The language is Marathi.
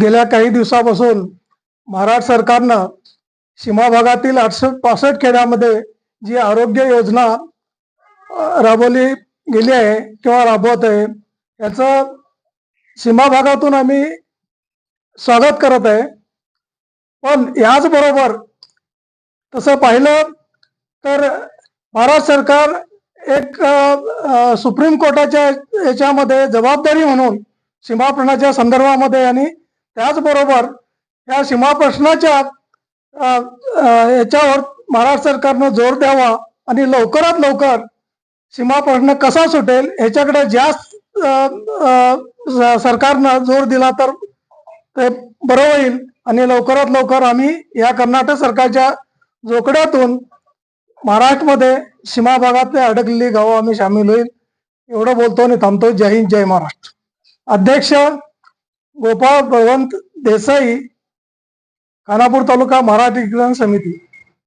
गेल्या काही दिवसापासून महाराष्ट्र सरकारनं सीमा भागातील आठशे पासष्ट खेड्यामध्ये जी आरोग्य योजना राबवली गेली आहे किंवा राबवत आहे याचं सीमा भागातून आम्ही स्वागत करत आहे. पण याचबरोबर तसं पाहिलं तर भारत सरकार एक सुप्रीम कोर्टाच्या याच्यामध्ये जबाबदारी म्हणून सीमा संदर्भामध्ये आणि त्याचबरोबर या सीमा प्रश्नाच्या याच्यावर महाराष्ट्र सरकारनं जोर द्यावा आणि लवकरात लवकर सीमा प्रश्न कसा सुटेल ह्याच्याकडे जास्त सरकारनं जोर दिला तर ते बरं होईल आणि लवकरात लवकर आम्ही या कर्नाटक सरकारच्या जोकड्यातून महाराष्ट्रमध्ये सीमा भागातले अडकलेली गावं आम्ही सामील होईल. एवढं बोलतो आणि थांबतो. जय हिंद जय महाराष्ट्र. अध्यक्ष गोपाळ बळवंत देसाई खानापूर तालुका मराठी समिती.